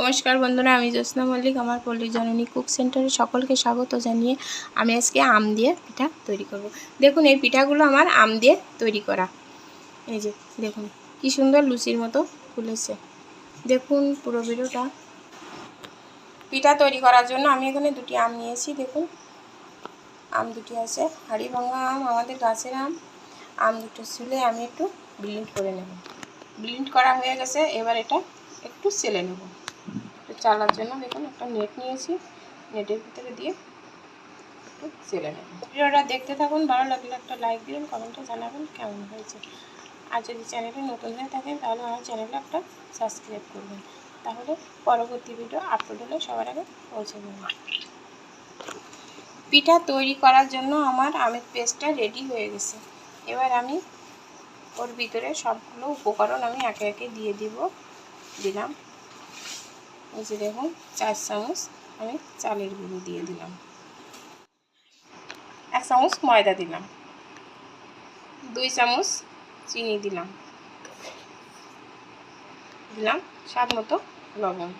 নমস্কার বন্ধুরা, আমি জ্যোৎস্না মল্লিক, আমার পল্লী জননী কুক সেন্টারে সকলকে স্বাগত জানিয়ে আমি আজকে আম দিয়ে পিঠা তৈরি করব। দেখুন, এই পিঠাগুলো আমার আম দিয়ে তৈরি করা। এই যে, দেখুন, কি সুন্দর লুচির মতো ফুলেছে। দেখুন, পুরো ভিডিওটা। পিঠা তৈরি করার জন্য আমি এখানে দুটি আম নিয়েছি, দেখুন। আম দুটি আছে, হাড়ি ভাঙা আম, আমাদের গাছের আম। আম দুটো ছুলে, আমি একটু ব্লিন্ড করে নেব। ব্লিন্ড করা হয়ে গেছে, এবার এটা একটু সেলে নেব। চালার জন্য দেখুন, একটা নেট নিয়েছি। নেটের ভিতরে দিয়ে একটু সেলে নেব। ভিডিওটা দেখতে থাকুন, ভালো লাগলে একটা লাইক দিন কমেন্টে জানাবেন কেমন হয়েছে। আর যদি চ্যানেলে নতুন হয়ে থাকেন, তাহলে আমার চ্যানেলে একটা সাবস্ক্রাইব করবেন। তাহলে পরবর্তী ভিডিও আপলোড হলে সবার আগে পৌঁছে দেবেন পিঠা তৈরি করার জন্য আমার আমের পেস্টটা রেডি হয়ে গেছে। এবার আমি ওর ভিতরে সবগুলো উপকরণ আমি একে একে দিয়ে দিব, দিলাম। এই যে দেখুন, চার চামচ আমি চালের গুঁড়ো দিয়ে দিলাম। এক চামচ ময়দা দিলাম। দুই চামচ চিনি দিলাম। দিলাম স্বাদ মতো লবণ।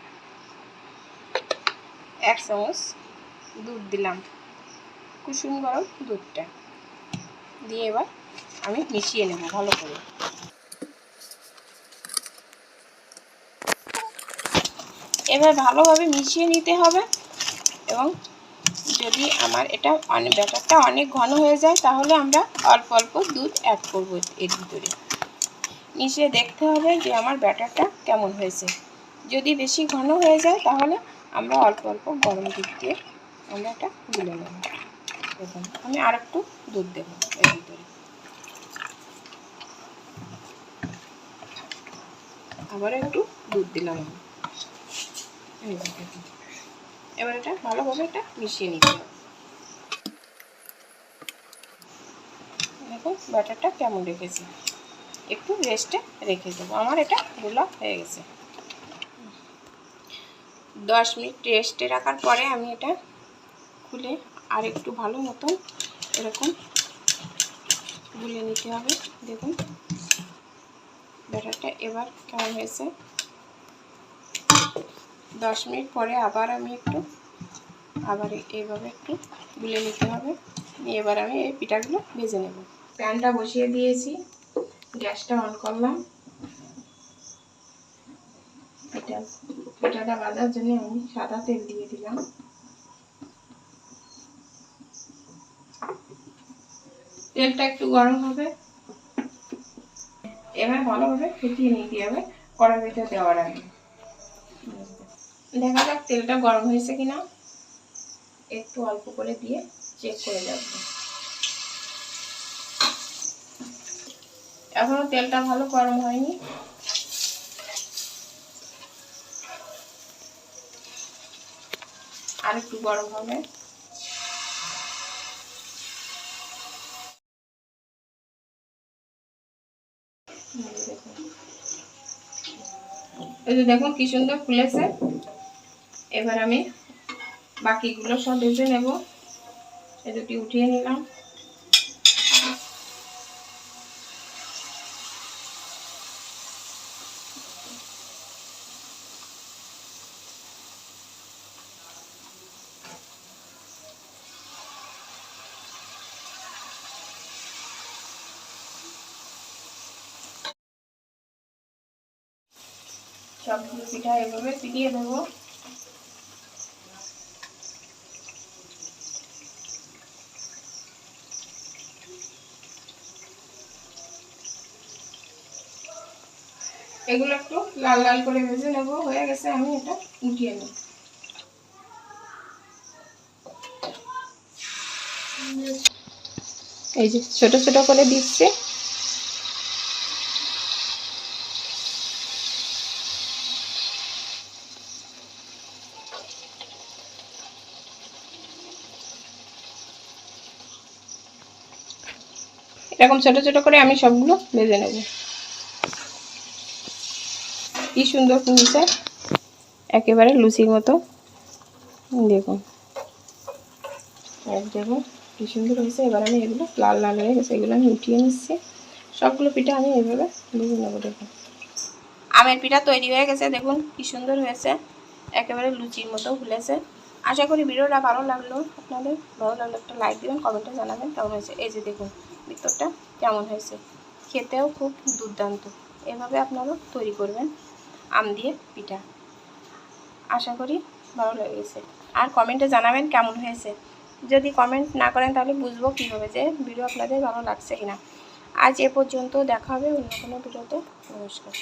এক চামচ দুধ দিলাম। কুসুম গরম দুধটা। দিয়ে এবার আমি মিশিয়ে নেব ভালো করে। এবার ভালোভাবে মিশিয়ে নিতে হবে। এবং যদি আমার এটা অনেক ব্যাটারটা অনেক ঘন হয়ে যায়, তাহলে আমরা অল্প অল্প দুধ অ্যাড করব এর ভিতরে। মিশিয়ে দেখতে হবে যে আমার ব্যাটারটা কেমন হয়েছে। যদি বেশি ঘন হয়ে যায়, তাহলে আমরা অল্প অল্প গরম দুধ দিয়ে আমরা এটা গুলে নেব। দেখুন, আমি আর একটু দুধ দেবো এর ভিতরে। আবার একটু দুধ দিলাম আমি। এবার এটা ভালোভাবে এটা মিশিয়ে নিতে হবে। দেখুন ব্যাটারটা কেমন রেখেছি? একটু রেস্টে রেখে দেবো। আমার এটা গোলা হয়ে গেছে। দশ মিনিট রেস্টে রাখার পরে আমি এটা খুলে আর একটু ভালো মতন এরকম গুলে নিতে হবে। দেখুন, ব্যাটারটা এবার কেমন হয়েছে? দশ মিনিট পরে আবার আমি একটু, আবার এইভাবে একটু গুলে নিতে হবে। এবার আমি এই পিঠাগুলো ভেজে নেব। প্যানটা বসিয়ে দিয়েছি, গ্যাসটা অন করলাম। পিঠা পিঠাটা বাঁধার জন্য আমি সাদা তেল দিয়ে দিলাম। তেলটা একটু গরম হবে। এবার ভালোভাবে ফেটিয়ে নিতে হবে কড়াইতে দেওয়ার আগে। দেখা যাক, তেলটা গরম হয়েছে কিনা। একটু অল্প করে দিয়ে চেক করে যাব এখনও তেলটা ভালো গরম হয়নি। আর একটু গরম হবে। এই যে দেখুন কি সুন্দর ফুলেছে। এবার আমি বাকিগুলো সব ভেজে নেব। এই দুটি উঠিয়ে নিলাম। সবগুলো পিঠা এভাবে পিটিয়ে দেবো। এগুলো একটু লাল লাল করে ভেজে নেব। হয়ে গেছে, আমি এটা উঠিয়ে নেব। এই যে ছোট ছোট করে দিচ্ছে। এরকম ছোট ছোট করে আমি সবগুলো ভেজে নেব। কি সুন্দর ফুলছে একেবারে লুচির মতো। দেখুন। দেখুন, কি সুন্দর হয়েছে। এবার আমি এগুলো লাল লাল হয়ে গেছে, এগুলো আমি উঠিয়ে নিচ্ছি। সবগুলো পিঠা আমি এভাবে ভেজে নেব, দেখুন। আমের পিঠা তৈরি হয়ে গেছে, দেখুন, কি সুন্দর হয়েছে। একেবারে লুচির মতো ফুলেছে। আশা করি ভিডিওটা ভালো লাগল। আপনাদের ভালো লাগল একটা লাইক দিবেন, কমেন্টে জানাবেন কেমন হয়েছে। এই যে দেখুন, ভিতরটা কেমন হয়েছে। খেতেও খুব দুর্দান্ত। এভাবে আপনারা তৈরি করবেন। আম দিয়ে পিঠা। আশা করি ভালো লেগেছে। আর কমেন্টে জানাবেন কেমন হয়েছে। যদি কমেন্ট না করেন তাহলে বুঝব কীভাবে যে ভিডিও আপনাদের ভালো লাগছে কিনা। আজ এ পর্যন্ত দেখা হবে অন্য কোনো ভিডিওতে নমস্কার।